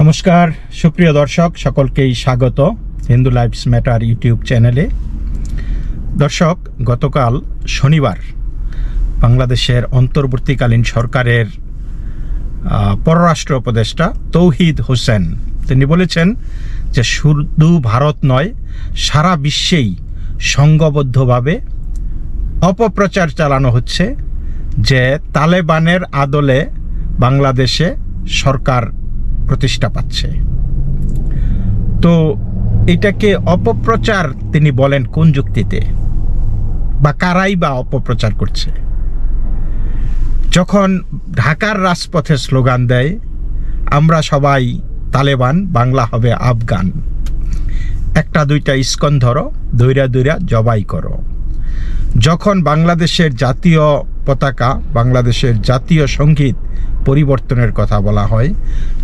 নমস্কার, সুপ্রিয় দর্শক, সকলকেই স্বাগত হিন্দু লাইফস ম্যাটার ইউটিউব চ্যানেলে। দর্শক, গতকাল শনিবার বাংলাদেশের অন্তর্বর্তীকালীন সরকারের পররাষ্ট্র উপদেষ্টা তৌহিদ হোসেন, তিনি বলেছেন যে শুধু ভারত নয়, সারা বিশ্বেই সংঘবদ্ধভাবে অপপ্রচার চালানো হচ্ছে যে তালেবানের আদলে বাংলাদেশে সরকার প্রতিষ্ঠা পাচ্ছে। তো এটাকে অপপ্রচার তিনি বলেন কোন যুক্তিতে? বা কারাই বা অপপ্রচার করছে? যখন ঢাকার রাজপথে স্লোগান দেয়, আমরা সবাই তালেবান, বাংলা হবে আফগান। একটা, দুইটা, ইস্কন ধরো দৈরা দৈরা জবাই করো। যখন বাংলাদেশের জাতীয় পতাকা, বাংলাদেশের জাতীয় সংগীত পরিবর্তনের কথা বলা হয়।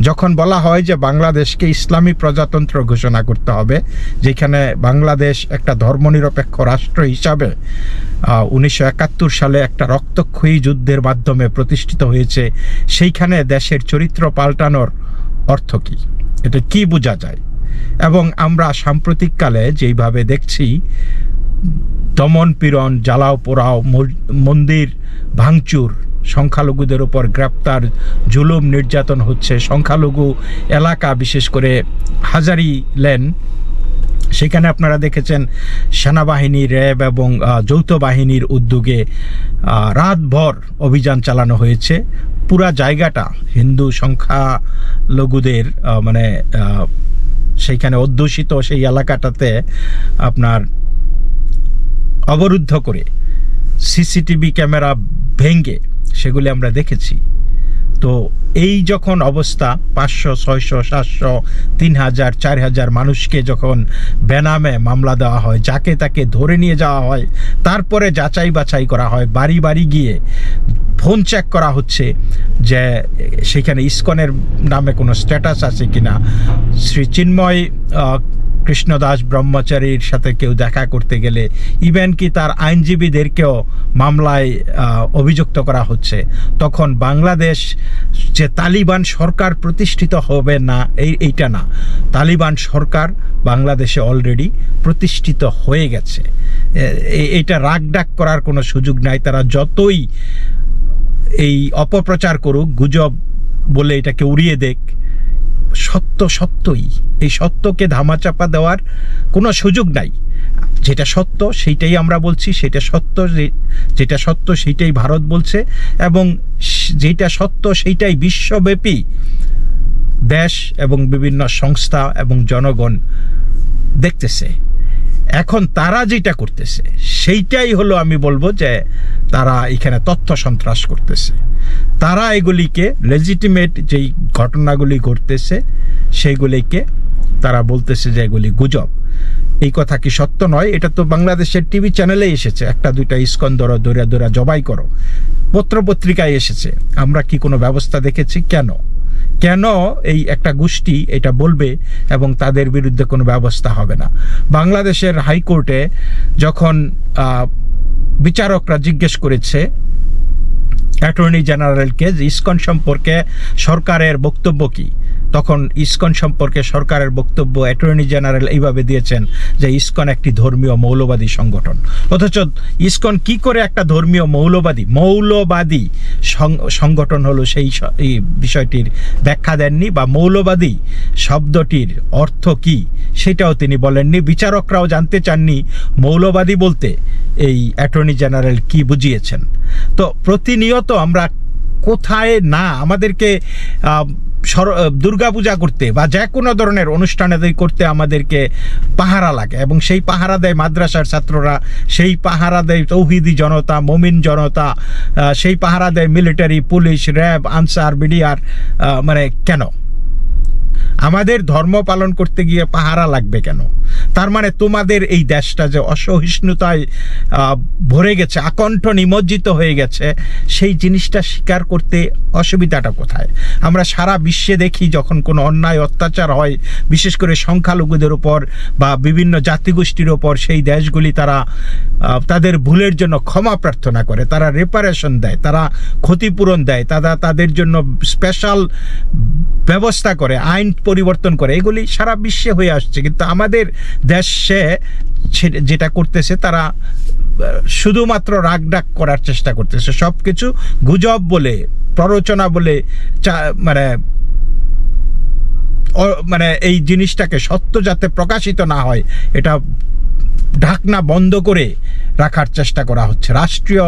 যখন বলা হয় যে বাংলাদেশকে ইসলামী প্রজাতন্ত্র ঘোষণা করতে হবে, যেখানে বাংলাদেশ একটা ধর্মনিরপেক্ষ রাষ্ট্র হিসাবে উনিশশো একাত্তর সালে একটা রক্তক্ষয়ী যুদ্ধের মাধ্যমে প্রতিষ্ঠিত হয়েছে, সেইখানে দেশের চরিত্র পাল্টানোর অর্থ কী? এটা কি বোঝা যায়? এবং আমরা সাম্প্রতিককালে যেইভাবে দেখছি, দমন পীড়ন, জ্বালাও পোড়াও মন্দির ভাঙচুর সংখ্যালঘুদের উপর গ্রেপ্তার, জুলুম নির্যাতন হচ্ছে। সংখ্যালঘু এলাকা, বিশেষ করে হাজারি লেন, সেখানে আপনারা দেখেছেন সেনাবাহিনী র্যাব এবং যৌথ বাহিনীর উদ্যোগে রাতভর অভিযান চালানো হয়েছে। পুরা জায়গাটা হিন্দু সংখ্যালঘুদের মানে সেইখানে অধ্যুষিত সেই এলাকাটাতে আপনার অবরুদ্ধ করে সিসিটিভি ক্যামেরা ভেঙ্গে সেগুলি আমরা দেখেছি। তো এই যখন অবস্থা, পাঁচশো, ছয়শো, সাতশো, তিন হাজার, চার হাজার মানুষকে যখন বেনামে মামলা দেওয়া হয়, যাকে তাকে ধরে নিয়ে যাওয়া হয়, তারপরে যাচাই বাছাই করা হয়, বাড়ি বাড়ি গিয়ে ফোন চেক করা হচ্ছে যে সেখানে ইস্কনের নামে কোনো স্ট্যাটাস আছে কিনা। শ্রী চিন্ময় কৃষ্ণদাস ব্রহ্মচারীর সাথে কেউ দেখা করতে গেলে ইভেন কি তার আইনজীবীদেরকেও মামলায় অভিযুক্ত করা হচ্ছে, তখন বাংলাদেশ যে তালিবান সরকার প্রতিষ্ঠিত হবে না, এই, এইটা না। তালিবান সরকার বাংলাদেশে অলরেডি প্রতিষ্ঠিত হয়ে গেছে। এইটা রাগ ডাক করার কোনো সুযোগ নাই। তারা যতই এই অপপ্রচার করুক, গুজব বলে এটাকে উড়িয়ে দেখ সত্য সত্যই। এই সত্যকে ধামাচাপা দেওয়ার কোনো সুযোগ নাই। যেটা সত্য, সেইটাই আমরা বলছি, সেটা সত্য যেটা সত্য, সেইটাই ভারত বলছে, এবং যেটা সত্য, সেইটাই বিশ্বব্যাপী দেশ এবং বিভিন্ন সংস্থা এবং জনগণ দেখতেছে। এখন তারা যেটা করতেছে, সেইটাই হলো আমি বলব যে তারা এখানে তথ্য সন্ত্রাস করতেছে। তারা এগুলিকে লেজিটিমেট যেই ঘটনাগুলি ঘটতেছে, সেইগুলিকে তারা বলতেছে যে এগুলি গুজব। এই কথা কি সত্য নয়? এটা তো বাংলাদেশের টিভি চ্যানেলে এসেছে। একটা, দুইটা ইস্কন ধরো দৌড়া দৌড়া জবাই করো। পত্রপত্রিকায় এসেছে। আমরা কি কোনো ব্যবস্থা দেখেছি? কেন? কেন এই একটা গোষ্ঠী এটা বলবে এবং তাদের বিরুদ্ধে কোনো ব্যবস্থা হবে না? বাংলাদেশের হাইকোর্টে যখন বিচারকরা জিজ্ঞেস করেছে, অ্যাটর্নি জেনারেলকে ইসকন সম্পর্কে সরকারের বক্তব্য কি? তখন ইসকন সম্পর্কে সরকারের বক্তব্য অ্যাটর্নি জেনারেল এইভাবে দিয়েছেন যে ইসকন একটি ধর্মীয় মৌলবাদী সংগঠন। অথচ ইসকন কি করে একটা ধর্মীয় মৌলবাদী মৌলবাদী সংগঠন হলো সেই বিষয়টির ব্যাখ্যা দেননি বা মৌলবাদী শব্দটির অর্থ কি সেটাও তিনি বলেননি। বিচারকরাও জানতে চাননি মৌলবাদী বলতে এই অ্যাটর্নি জেনারেল কি বুঝিয়েছেন। তো প্রতিনিয়ত আমরা কোথায় না, আমাদেরকে দুর্গাপূজা করতে বা যে কোনো ধরনের অনুষ্ঠানে করতে আমাদেরকে পাহারা লাগে এবং সেই পাহারা দেয় মাদ্রাসার ছাত্ররা, সেই পাহারা দেয় তৌহিদি জনতা, মমিন জনতা সেই পাহারা দেয় military, police, RAB, Ansar, BDR মানে কেন? আমাদের ধর্ম পালন করতে গিয়ে পাহারা লাগবে কেন? তার মানে তোমাদের এই দেশটা যে অসহিষ্ণুতায় ভরে গেছে, আকণ্ঠ নিমজ্জিত হয়ে গেছে, সেই জিনিসটা স্বীকার করতে অসুবিধাটা কোথায়? আমরা সারা বিশ্বে দেখি যখন কোনো অন্যায়, অত্যাচার হয়, বিশেষ করে সংখ্যালঘুদের উপর বা বিভিন্ন জাতিগোষ্ঠীর ওপর সেই দেশগুলি তারা তাদের ভুলের জন্য ক্ষমা প্রার্থনা করে, তারা রেপারেশন দেয়, তারা ক্ষতিপূরণ দেয়, তারা তাদের জন্য স্পেশাল ব্যবস্থা করে, আইন পরিবর্তন করে। এগুলি সারা বিশ্বে হয়ে আসছে। কিন্তু আমাদের দেশে যেটা করতেছে, তারা শুধুমাত্র রাগ ডাক করার চেষ্টা করতেছে। সব কিছু গুজব বলে, প্ররোচনা বলে মানে মানে এই জিনিসটাকে সত্য যাতে প্রকাশিত না হয়, এটা ঢাকনা বন্ধ করে রাখার চেষ্টা করা হচ্ছে। রাষ্ট্রীয়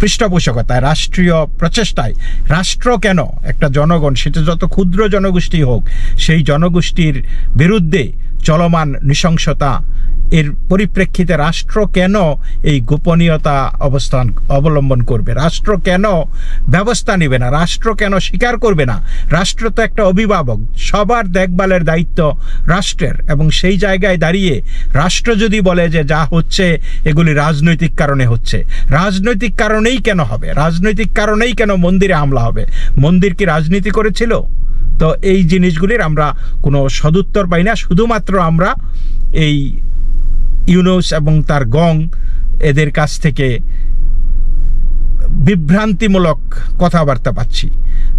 পৃষ্ঠপোষকতায়, রাষ্ট্রীয় প্রচেষ্টায়। রাষ্ট্র কেন একটা জনগণ, সেটা যত ক্ষুদ্র জনগোষ্ঠী হোক, সেই জনগোষ্ঠীর বিরুদ্ধে চলমান নৃশংসতা এর পরিপ্রেক্ষিতে রাষ্ট্র কেন এই গোপনীয়তা অবস্থান অবলম্বন করবে? রাষ্ট্র কেন ব্যবস্থা নেবে না? রাষ্ট্র কেন স্বীকার করবে না? রাষ্ট্র তো একটা অভিভাবক। সবার দেখভালের দায়িত্ব রাষ্ট্রের এবং সেই জায়গায় দাঁড়িয়ে রাষ্ট্র যদি বলে যে যা হচ্ছে, এগুলি রাজনৈতিক কারণে হচ্ছে। রাজনৈতিক কারণেই কেন হবে? রাজনৈতিক কারণেই কেন মন্দিরে হামলা হবে? মন্দির কি রাজনীতি করেছিল? তো এই জিনিসগুলির আমরা কোনো সদুত্তর পাই না। শুধুমাত্র আমরা এই ইউনুস এবং তার গং এদের কাছ থেকে বিভ্রান্তিমূলক কথাবার্তা পাচ্ছি।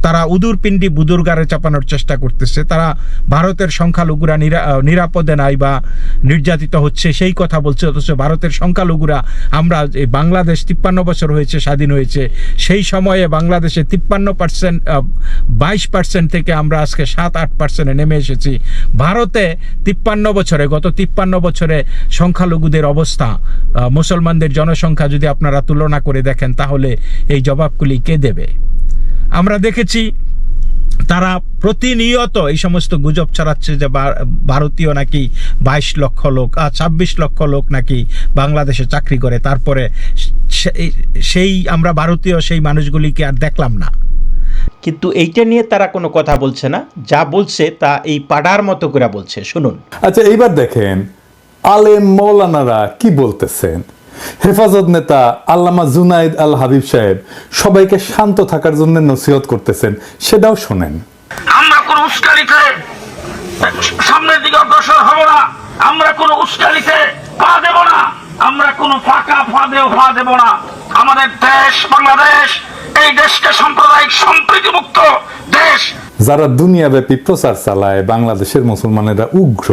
তারা উদুর পিণ্ডি বুদুরগারে চাপানোর চেষ্টা করতেছে। তারা ভারতের সংখ্যালঘুরা নিরা নিরাপদে নাই বা নির্যাতিত হচ্ছে, সেই কথা বলছে। অথচ ভারতের সংখ্যালঘুরা, আমরা বাংলাদেশ তিপ্পান্ন বছর হয়েছে, স্বাধীন হয়েছে, সেই সময়ে বাংলাদেশে তিপ্পান্ন পার্সেন্ট বাইশ পার্সেন্ট থেকে আমরা আজকে সাত, আট পার্সেন্টে নেমে এসেছি। ভারতে তিপ্পান্ন বছরে, গত তিপ্পান্ন বছরে সংখ্যালঘুদের অবস্থা মুসলমানদের জনসংখ্যা যদি আপনারা তুলনা করে দেখেন, তাহলে এই জবাবগুলি কে দেবে? আমরা দেখেছি তারা প্রতিনিয়ত এই সমস্ত গুজব ছড়াচ্ছে যে ভারতীয় নাকি বাইশ লক্ষ লোক আর ছাব্বিশ লক্ষ লোক নাকি বাংলাদেশে চাকরি করে। তারপরে সে- সেই আমরা ভারতীয় সেই মানুষগুলিকে আর দেখলাম না। কিন্তু এইটা নিয়ে তারা কোনো কথা বলছে না। যা বলছে তা এই পাড়ার মতো করে বলছে। শুনুন। আচ্ছা এইবার দেখেন আলেম মৌলানারা কি বলতেছেন? হেফাজত নেতা আল্লামা জুনাইদ আল হাবিব সাহেব সবাইকে শান্ত থাকার জন্য নসিহত করতেছেন সেটাও শোনেন। আমরা কোন উস্কানিতে সামনের দিকে অগ্রসর হব না আমরা কোন উস্কানিতে পা দেব না আমরা কোন ফাঁকা ফাঁদেও পা দেব না। আমাদের দেশ বাংলাদেশ এই দেশকে সাম্প্রদায়িক সম্প্রীতি মুক্ত দেশ। যারা দুনিয়াব্যাপী প্রচার চালায় বাংলাদেশের মুসলমানেরা উগ্র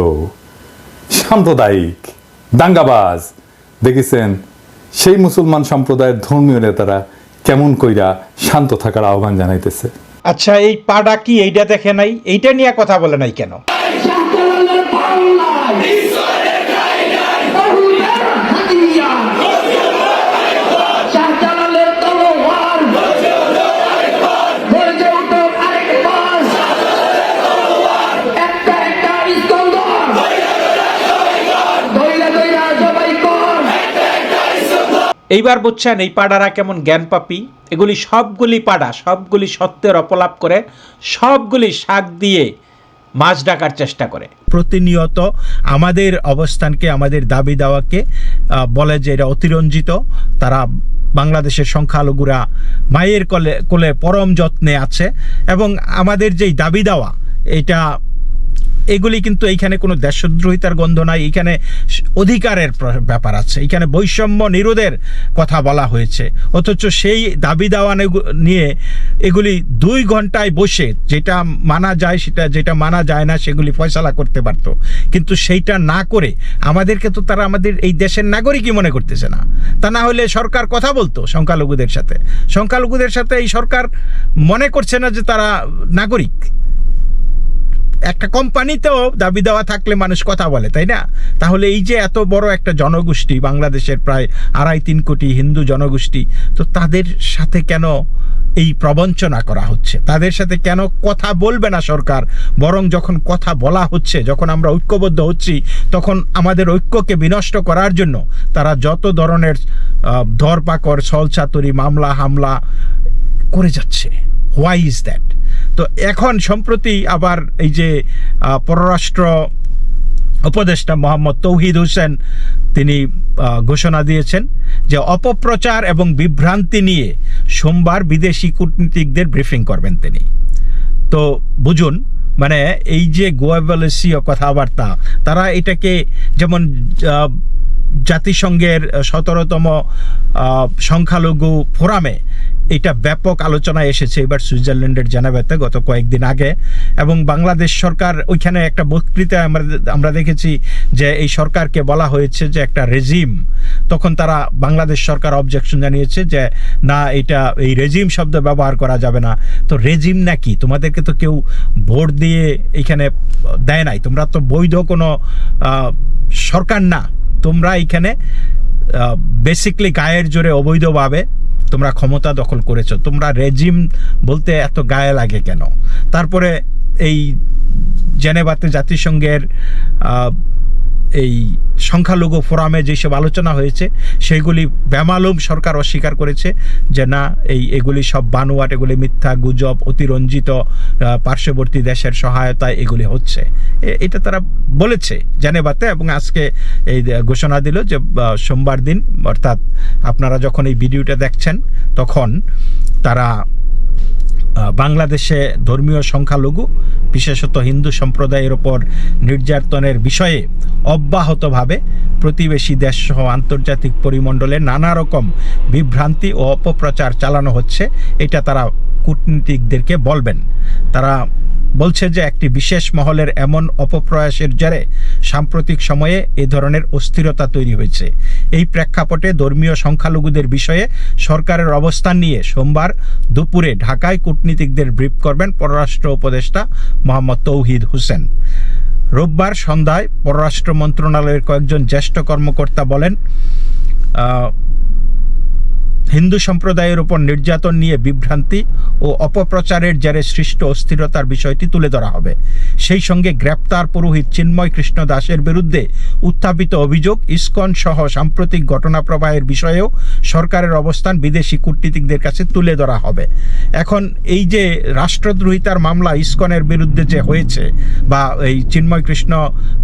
সাম্প্রদায়িক দাঙ্গাবাজ দেখেছেন সেই মুসলমান সম্প্রদায়ের ধর্মীয় নেতারা কেমন কইরা শান্ত থাকার আহ্বান জানাইতেছে। আচ্ছা এই পাড়া কি এইটা দেখে নাই? এইটা নিয়ে কথা বলে নাই কেন? এইবার বুঝছেন এই পাড়ারা কেমন জ্ঞান পাপি এগুলি সবগুলি পাড়া, সবগুলি সত্যের অপলাপ করে, সবগুলি শাক দিয়ে মাছ ডাকার চেষ্টা করে। প্রতিনিয়ত আমাদের অবস্থানকে, আমাদের দাবি দাওয়াকে বলে যে এটা অতিরঞ্জিত। তারা বাংলাদেশের সংখ্যালঘুরা মায়ের কোলে কোলে পরম যত্নে আছে। এবং আমাদের যেই দাবি দাওয়া, এটা এগুলি কিন্তু এইখানে কোনো দেশদ্রোহিতার গন্ধ নাই, এইখানে অধিকারের ব্যাপার আছে। এখানে বৈষম্য নিরোধের কথা বলা হয়েছে। অথচ সেই দাবি দাওয়া নিয়ে এগুলি দুই ঘন্টায় বসে যেটা মানা যায় সেটা যেটা মানা যায় না সেগুলি ফয়সালা করতে পারতো। কিন্তু সেইটা না করে আমাদেরকে তো তারা আমাদের এই দেশের নাগরিকই মনে করতেছে না। তা না হলে সরকার কথা বলতো সংখ্যালঘুদের সাথে। সংখ্যালঘুদের সাথে এই সরকার মনে করছে না যে তারা নাগরিক। একটা কোম্পানিতেও দাবি দেওয়া থাকলে মানুষ কথা বলে, তাই না? তাহলে এই যে এত বড় একটা জনগোষ্ঠী, বাংলাদেশের প্রায় আড়াই তিন কোটি হিন্দু জনগোষ্ঠী, তো তাদের সাথে কেন এই প্রবঞ্চনা করা হচ্ছে? তাদের সাথে কেন কথা বলবে না সরকার? বরং যখন কথা বলা হচ্ছে, যখন আমরা ঐক্যবদ্ধ হচ্ছি, তখন আমাদের ঐক্যকে বিনষ্ট করার জন্য তারা যত ধরনের ধরপাকড় ছলচাতুরি মামলা, হামলা করে যাচ্ছে। হোয়াই ইজ দ্যাট তো এখন সম্প্রতি আবার এই যে পররাষ্ট্র উপদেষ্টা মোহাম্মদ তৌহিদ হোসেন তিনি ঘোষণা দিয়েছেন যে অপপ্রচার এবং বিভ্রান্তি নিয়ে সোমবার বিদেশি কূটনীতিকদের ব্রিফিং করবেন তিনি। তো বুঝুন মানে এই যে গোয়াবলেসীয় কথাবার্তা, তারা এটাকে যেমন জাতিসংঘের সতেরোতম সংখ্যালঘু ফোরামে এটা ব্যাপক আলোচনায় এসেছে। এবার সুইজারল্যান্ডের জেনেভাতে গত কয়েকদিন আগে। এবং বাংলাদেশ সরকার ওইখানে একটা বক্তৃতা আমরা আমরা দেখেছি যে এই সরকারকে বলা হয়েছে যে একটা রেজিম। তখন তারা বাংলাদেশ সরকার অবজেকশন জানিয়েছে যে, না, এটা এই রেজিম শব্দ ব্যবহার করা যাবে না। তো রেজিম নাকি? তোমাদেরকে তো কেউ ভোট দিয়ে এখানে দেয় নাই। তোমরা তো বৈধ কোনো সরকার না। তোমরা এখানে বেসিকলি গায়ের জোরে অবৈধভাবে তোমরা ক্ষমতা দখল করেছ, তোমরা রেজিম বলতে এত গায়ে লাগে কেন? তারপরে এই জেনেভাতে জাতিসংঘের এই সংখ্যালঘু ফোরামে যেসব আলোচনা হয়েছে সেইগুলি বেমালুম সরকার অস্বীকার করেছে যে না, এই এগুলি সব বানোয়াট, এগুলি মিথ্যা, গুজব, অতিরঞ্জিত পার্শ্ববর্তী দেশের সহায়তায় এগুলি হচ্ছে। এটা তারা বলেছে জেনেভাতে এবং আজকে এই ঘোষণা দিল যে সোমবার দিন, অর্থাৎ আপনারা যখন এই ভিডিওটা দেখছেন, তখন তারা বাংলাদেশে ধর্মীয় সংখ্যালঘু, বিশেষত হিন্দু সম্প্রদায়ের ওপর নির্যাতনের বিষয়ে অব্যাহতভাবে প্রতিবেশী দেশসহ আন্তর্জাতিক পরিমণ্ডলে নানা রকম বিভ্রান্তি ও অপপ্রচার চালানো হচ্ছে, এটা তারা কূটনীতিকদেরকে বলবেন। তারা বলছে যে একটি বিশেষ মহলের এমন অপপ্রয়াসের জেরে সাম্প্রতিক সময়ে এ ধরনের অস্থিরতা তৈরি হয়েছে। এই প্রেক্ষাপটে ধর্মীয় সংখ্যালঘুদের বিষয়ে সরকারের অবস্থান নিয়ে সোমবার দুপুরে ঢাকায় কূটনীতিকদের ব্রিফ করবেন পররাষ্ট্র উপদেষ্টা মোহাম্মদ তৌহিদ হোসেন। রোববার সন্ধ্যায় পররাষ্ট্র মন্ত্রণালয়ের কয়েকজন জ্যেষ্ঠ কর্মকর্তা বলেন হিন্দু সম্প্রদায়ের উপর নির্যাতন নিয়ে বিভ্রান্তি ও অপপ্রচারের জেরে সৃষ্ট অস্থিরতার বিষয়টি তুলে ধরা হবে। সেই সঙ্গে গ্রেপ্তার পুরোহিত চিন্ময় কৃষ্ণ দাসের বিরুদ্ধে উত্থাপিত অভিযোগ, ইস্কন সহ সাম্প্রতিক ঘটনা প্রবাহের বিষয়েও সরকারের অবস্থান বিদেশি কূটনীতিকদের কাছে তুলে ধরা হবে। এখন এই যে রাষ্ট্রদ্রোহিতার মামলা ইস্কনের বিরুদ্ধে যে হয়েছে বা এই চিন্ময় কৃষ্ণ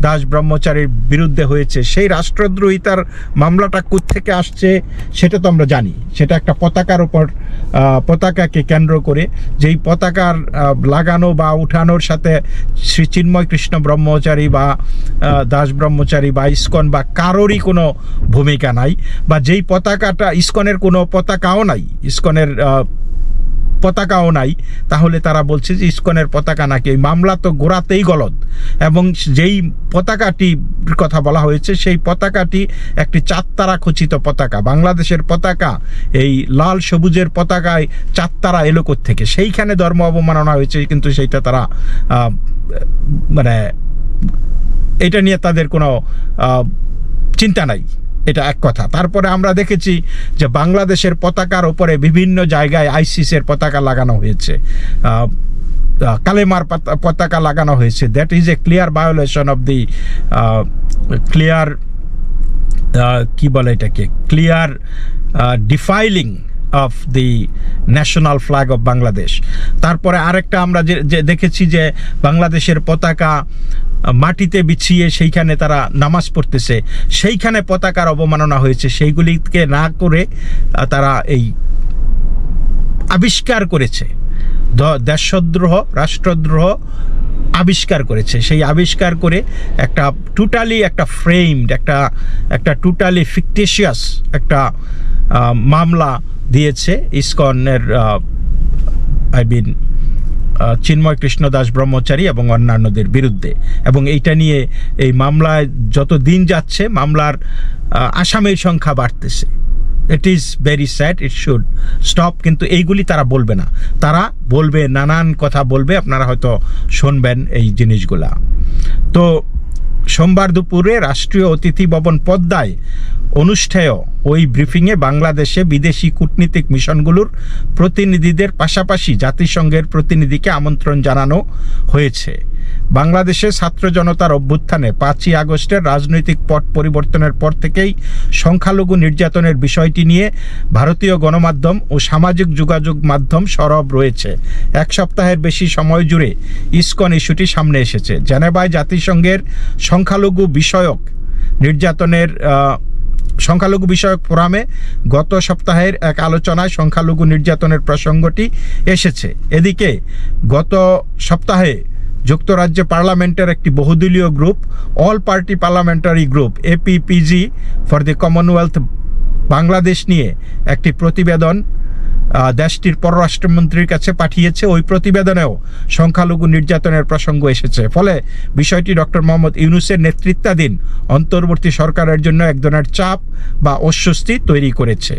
দাস ব্রহ্মচারীর বিরুদ্ধে হয়েছে, সেই রাষ্ট্রদ্রোহিতার মামলাটা থেকে আসছে সেটা তো আমরা জানি। সেটা একটা পতাকার ওপর পতাকাকে কেন্দ্র করে যেই পতাকার লাগানো বা উঠানোর সাথে শ্রী চিন্ময় কৃষ্ণ ব্রহ্মচারী বা দাস ব্রহ্মচারী বা ইস্কন বা কারোরই কোনো ভূমিকা নাই বা যেই পতাকাটা, ইস্কনের কোনো পতাকাও নাই, ইস্কনের পতাকাও নাই। তাহলে তারা বলছে যে ইস্কনের পতাকা নাকি? মামলা তো গোড়াতেই গলদ। এবং যেই পতাকাটির কথা বলা হয়েছে, সেই পতাকাটি একটি চারতারা খচিত পতাকা। বাংলাদেশের পতাকা, এই লাল সবুজের পতাকায় চারতারা এলো থেকে সেইখানে ধর্ম অবমাননা হয়েছে, কিন্তু সেইটা তারা মানে এটা নিয়ে তাদের কোনো চিন্তা নাই। এটা এক কথা। তারপরে আমরা দেখেছি যে বাংলাদেশের পতাকার ওপরে বিভিন্ন জায়গায় আইসিসের পতাকা লাগানো হয়েছে। কালেমার পাতা- পতাকা লাগানো হয়েছে। That is a clear violation of the clear কি বলে এটাকে? Clear defiling of the national flag of Bangladesh তারপরে আরেকটা আমরা যে দেখেছি যে বাংলাদেশের পতাকা মাটিতে বিছিয়ে সেইখানে তারা নামাজ পড়তেছে। সেইখানে পতাকার অবমাননা হয়েছে। সেইগুলিকে না করে তারা এই আবিষ্কার করেছে। দেশদ্রোহ, রাষ্ট্রদ্রোহ আবিষ্কার করেছে। সেই আবিষ্কার করে একটা টোটালি একটা ফ্রেমড একটা একটা টোটালি ফিকটেশিয়াস একটা মামলা দিয়েছে ইসকনের আই মিন চিন্ময় কৃষ্ণ দাস ব্রহ্মচারী এবং অন্যান্যদের বিরুদ্ধে। এবং এইটা নিয়ে এই মামলায় যত দিন যাচ্ছে, মামলার আসামের সংখ্যা বাড়তেছে। It is very sad it should stop কিন্তু এইগুলি তারা বলবে না। তারা বলবে, নানান কথা বলবে, আপনারা হয়তো শুনবেন এই জিনিসগুলা। তো সোমবার দুপুরে রাষ্ট্রীয় অতিথি ভবন পদ্মায় অনুষ্ঠেয় ওই ব্রিফিংয়ে বাংলাদেশে বিদেশি কূটনীতিক মিশনগুলোর প্রতিনিধিদের পাশাপাশি জাতিসংঘের প্রতিনিধিকে আমন্ত্রণ জানানো হয়েছে। বাংলাদেশে ছাত্র জনতার অভ্যুত্থানে পাঁচই আগস্টের রাজনৈতিক পট পরিবর্তনের পর থেকেই সংখ্যালঘু নির্যাতনের বিষয়টি নিয়ে ভারতীয় গণমাধ্যম ও সামাজিক যোগাযোগ মাধ্যম সরব রয়েছে। এক সপ্তাহের বেশি সময় জুড়ে ইসকন ইস্যুটি সামনে এসেছে। জেনেভায় জাতিসংঘের সংখ্যালঘু বিষয়ক নির্যাতনের সংখ্যালঘু বিষয়ক ফোরামে গত সপ্তাহের এক আলোচনায় সংখ্যালঘু নির্যাতনের প্রসঙ্গটি এসেছে। এদিকে গত সপ্তাহে যুক্তরাজ্য পার্লামেন্টের একটি বহুদলীয় group, all party parliamentary group APPG for the Commonwealth Bangladesh নিয়ে একটি প্রতিবেদন দেশটির পররাষ্ট্রমন্ত্রীর কাছে পাঠিয়েছে ওই প্রতিবেদনেও সংখ্যালঘু নির্যাতনের প্রসঙ্গ এসেছে। ফলে বিষয়টি ডক্টর মোহাম্মদ ইউনুসের নেতৃত্বাধীন অন্তর্বর্তী সরকারের জন্য এক ধরনের চাপ বা অস্বস্তি তৈরি করেছে।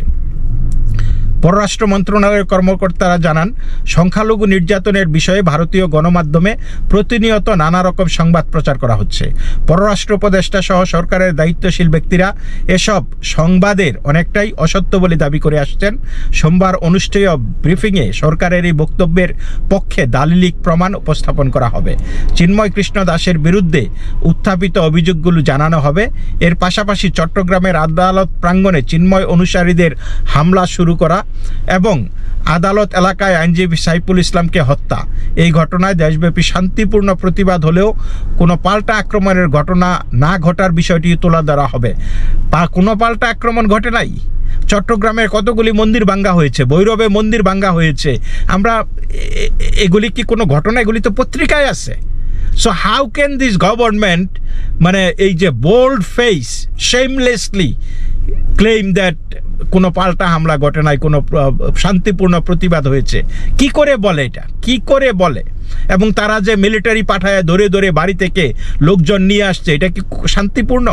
পররাষ্ট্র মন্ত্রণালয়ের কর্মকর্তারা জানান, সংখ্যালঘু নির্যাতনের বিষয়ে ভারতীয় গণমাধ্যমে প্রতিনিয়ত নানা রকম সংবাদ প্রচার করা হচ্ছে। পররাষ্ট্র উপদেষ্টা সহ সরকারের দায়িত্বশীল ব্যক্তিরা এসব সংবাদের অনেকটাই অসত্য বলে দাবি করে আসছেন। সোমবার অনুষ্ঠেয় ব্রিফিংয়ে সরকারের এই বক্তব্যের পক্ষে দালিলিক প্রমাণ উপস্থাপন করা হবে। চিন্ময় কৃষ্ণ দাসের বিরুদ্ধে উত্থাপিত অভিযোগগুলো জানানো হবে। এর পাশাপাশি চট্টগ্রামের আদালত প্রাঙ্গণে চিন্ময় অনুসারীদের হামলা শুরু করা এবং আদালত এলাকায় আইনজীবী সাইফুল ইসলামকে হত্যা। এই ঘটনায় দেশব্যাপী শান্তিপূর্ণ প্রতিবাদ হলেও কোনো পাল্টা আক্রমণের ঘটনা না ঘটার বিষয়টি তোলা ধরা হবে। বা কোনো পাল্টা আক্রমণ ঘটে নাই? চট্টগ্রামের কতগুলি মন্দির ভাঙ্গা হয়েছে? ভৈরবে মন্দির ভাঙ্গা হয়েছে। আমরা এগুলি কি কোনো ঘটনা? এগুলি তো পত্রিকায় আছে। So how can this government মানে এই যে bold face shamelessly claim that কোনো পাল্টা হামলা ঘটে নাই, কোনো শান্তিপূর্ণ প্রতিবাদ হয়েছে। কি করে বলে এটা? কি করে বলে? এবং তারা যে মিলিটারি পাঠায় ধরে ধরে বাড়ি থেকে লোকজন নিয়ে আসছে, এটা কি শান্তিপূর্ণ?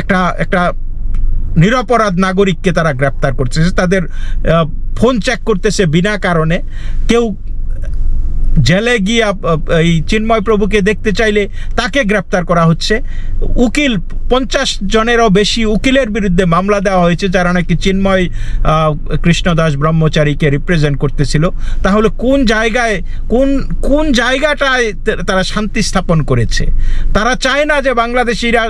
একটা একটা নিরপরাধ নাগরিককে তারা গ্রেপ্তার করছে। তাদের ফোন চেক করতেছে বিনা কারণে। কেউ জেলে গিয়ে এই চিন্ময় প্রভুকে দেখতে চাইলে তাকে গ্রেপ্তার করা হচ্ছে। উকিল, পঞ্চাশ জনেরও বেশি উকিলের বিরুদ্ধে মামলা দেওয়া হয়েছে, যারা নাকি চিন্ময় কৃষ্ণদাস ব্রহ্মচারীকে রিপ্রেজেন্ট করতেছিল। তাহলে কোন জায়গায়, কোন কোন জায়গাটায় তারা শান্তি স্থাপন করেছে? তারা চায় না যে বাংলাদেশিরা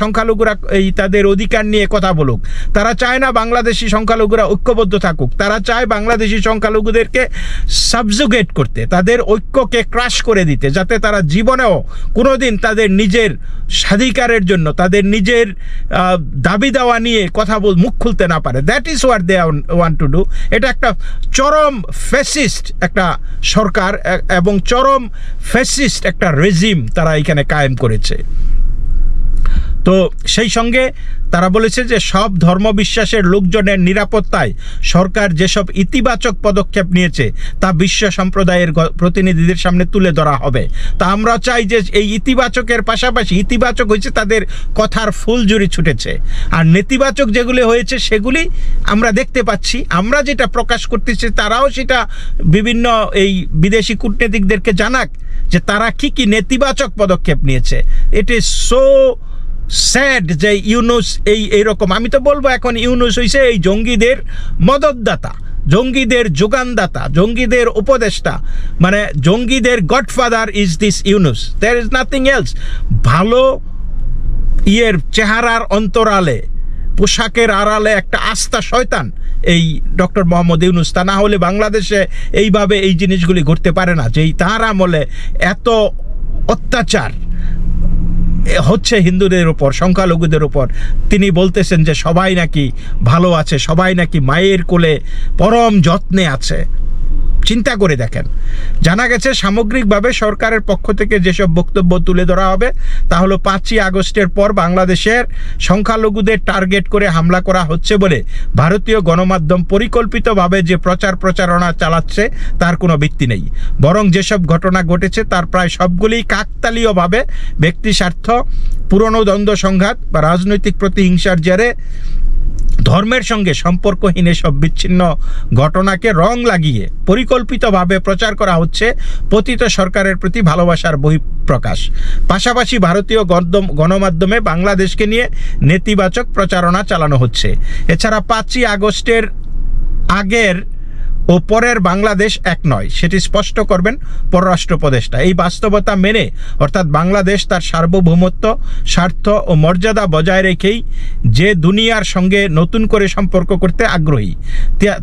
সংখ্যালঘুরা এই তাদের অধিকার নিয়ে কথা বলুক। তারা চায় না বাংলাদেশি সংখ্যালঘুরা ঐক্যবদ্ধ থাকুক। তারা চায় বাংলাদেশি সংখ্যালঘুদেরকে সাবজুগেট করতে, তাদের ঐক্যকে ক্রাশ করে দিতে, যাতে তারা জীবনেও কোনোদিন তাদের নিজের স্বাধিকারের জন্য, তাদের নিজের দাবি দেওয়া নিয়ে কথা বল, মুখ খুলতে না পারে। That is what they want to do এটা একটা চরম ফেসিস্ট একটা সরকার এবং চরম ফেসিস্ট একটা রেজিম তারা এখানে কায়েম করেছে। তো সেই সঙ্গে তারা বলেছে যে সব ধর্মবিশ্বাসের লোকজনের নিরাপত্তায় সরকার যেসব ইতিবাচক পদক্ষেপ নিয়েছে তা বিশ্ব সম্প্রদায়ের প্রতিনিধিদের সামনে তুলে ধরা হবে। তা আমরা চাই যে এই ইতিবাচকের পাশাপাশি ইতিবাচক হয়েছে তাদের কথার ফুলজুরি ছুটেছে। আর নেতিবাচক যেগুলি হয়েছে সেগুলি আমরা দেখতে পাচ্ছি। আমরা যেটা প্রকাশ করতেছি তারাও সেটা বিভিন্ন এই বিদেশি কূটনীতিকদেরকে জানাক যে তারা কি কি নেতিবাচক পদক্ষেপ নিয়েছে। ইট ইজ সো স্যাড যে ইউনুস এই, এইরকম। আমি তো বলব এখন ইউনুস হইছে এই জঙ্গিদের মদতদাতা, জঙ্গিদের যোগানদাতা, জঙ্গিদের উপদেষ্টা। মানে জঙ্গিদের godfather is this Yunus. There is nothing else ভালো ইয়ের চেহারার অন্তরালে, পোশাকের আড়ালে একটা আস্থা শয়তান এই ডক্টর মোহাম্মদ ইউনুস। তা না হলে বাংলাদেশে এইভাবে এই জিনিসগুলি ঘটতে পারে না যে এই তাঁর আমলে এত অত্যাচার হচ্ছে হিন্দুদের উপর, সংখ্যালঘুদের উপর। তিনি বলতেছেন যে সবাই নাকি ভালো আছে, সবাই নাকি মায়ের কোলে পরম যত্নে আছে। চিন্তা করে দেখেন। জানা গেছে সামগ্রিকভাবে সরকারের পক্ষ থেকে যেসব বক্তব্য তুলে ধরা হবে, তা হলো পাঁচই আগস্টের পর বাংলাদেশের সংখ্যালঘুদের টার্গেট করে হামলা করা হচ্ছে বলে ভারতীয় গণমাধ্যম পরিকল্পিতভাবে যে প্রচার প্রচারণা চালাচ্ছে, তার কোনো ভিত্তি নেই। বরং যেসব ঘটনা ঘটেছে, তার প্রায় সবগুলিই কাকতালীয়ভাবে ব্যক্তি স্বার্থ পুরনো দ্বন্দ্ব সংঘাত বা রাজনৈতিক প্রতিহিংসার জেরে ধর্মের সঙ্গে সম্পর্কহীন এসব বিচ্ছিন্ন ঘটনাকে রং লাগিয়ে পরিকল্পিতভাবে প্রচার করা হচ্ছে পতিত সরকারের প্রতি ভালোবাসার বহিঃপ্রকাশ। পাশাপাশি ভারতীয় গণমাধ্যমে বাংলাদেশকে নিয়ে নেতিবাচক প্রচারণা চালানো হচ্ছে। এছাড়া পাঁচই আগস্টের আগের ও পরের বাংলাদেশ এক নয়। সেটি স্পষ্ট করবেন পররাষ্ট্র উপদেষ্টা। এই বাস্তবতা মেনে, অর্থাৎ বাংলাদেশ তার সার্বভৌমত্ব, স্বার্থ ও মর্যাদা বজায় রেখেই যে দুনিয়ার সঙ্গে নতুন করে সম্পর্ক করতে আগ্রহী,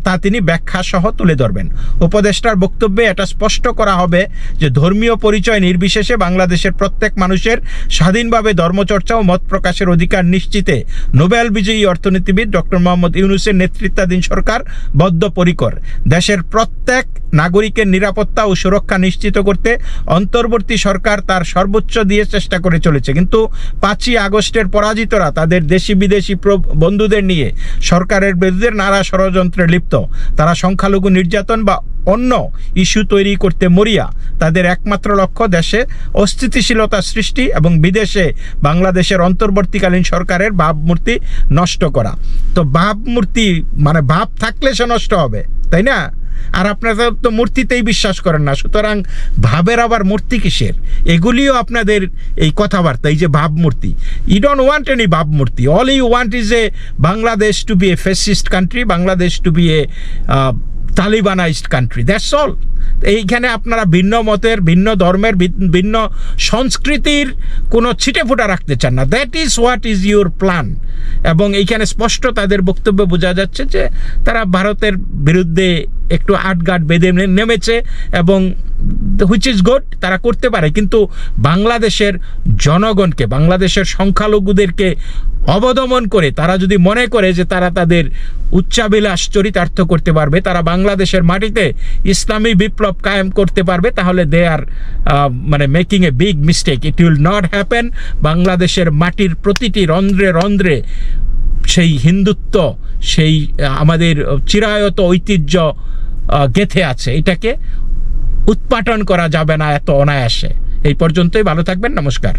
তা তিনি ব্যাখ্যা সহ তুলে ধরবেন। উপদেষ্টার বক্তব্যে এটা স্পষ্ট করা হবে যে ধর্মীয় পরিচয় নির্বিশেষে বাংলাদেশের প্রত্যেক মানুষের স্বাধীনভাবে ধর্মচর্চা ও মত প্রকাশের অধিকার নিশ্চিতে নোবেল বিজয়ী অর্থনীতিবিদ ডক্টর মোহাম্মদ ইউনুসের নেতৃত্বাধীন সরকার বদ্ধপরিকর। দেশের প্রত্যেক নাগরিকের নিরাপত্তা ও সুরক্ষা নিশ্চিত করতে অন্তর্বর্তী সরকার তার সর্বোচ্চ দিয়ে চেষ্টা করে চলেছে। কিন্তু পাঁচই আগস্টের পরাজিতরা তাদের দেশি বিদেশি বন্ধুদের নিয়ে সরকারের বিরুদ্ধে নানা ষড়যন্ত্রে লিপ্ত। তারা সংখ্যালঘু নির্যাতন বা অন্য ইস্যু তৈরি করতে মরিয়া। তাদের একমাত্র লক্ষ্য দেশে অস্থিতিশীলতা সৃষ্টি এবং বিদেশে বাংলাদেশের অন্তর্বর্তীকালীন সরকারের ভাবমূর্তি নষ্ট করা। তো ভাবমূর্তি মানে ভাব থাকলে সে নষ্ট হবে। তাই না? আর আপনারা তো মূর্তিতেই বিশ্বাস করেন না। সুতরাং ভাবের আবার মূর্তি কিসের? এগুলিও আপনাদের এই কথাবার্তা, এই যে ভাবমূর্তি ই ডোন্ট ওয়ান্ট এনি ভাবমূর্তি all you want is a Bangladesh to be a fascist country Bangladesh to be a Talibanized country that's all এইখানে আপনারা ভিন্ন মতের, ভিন্ন ধর্মের, ভিন- ভিন্ন সংস্কৃতির কোনো ছিটে ফুটা রাখতে চান না। That is what is your plan এবং এইখানে স্পষ্ট তাদের বক্তব্য বোঝা যাচ্ছে যে তারা ভারতের বিরুদ্ধে একটু আটগাট বেঁধে নেমেছে এবং হুইচ ইজ গুড তারা করতে পারে। কিন্তু বাংলাদেশের জনগণকে, বাংলাদেশের সংখ্যালঘুদেরকে অবদমন করে, তারা যদি মনে করে যে তারা তাদের উচ্চাবিলাস চরিতার্থ করতে পারবে, তারা বাংলাদেশের মাটিতে ইসলামী বিপ্লব কায়েম করতে পারবে, তাহলে দে আর মানে making a big mistake it will not happen বাংলাদেশের মাটির প্রতিটি রন্ধ্রে রন্ধ্রে সেই হিন্দুত্ব, সেই আমাদের চিরায়ত ঐতিহ্য গেথে আছে। এটাকে উৎপাটন করা যাবে না এত অনায়াসে। এই পর্যন্তই, ভালো থাকবেন, নমস্কার।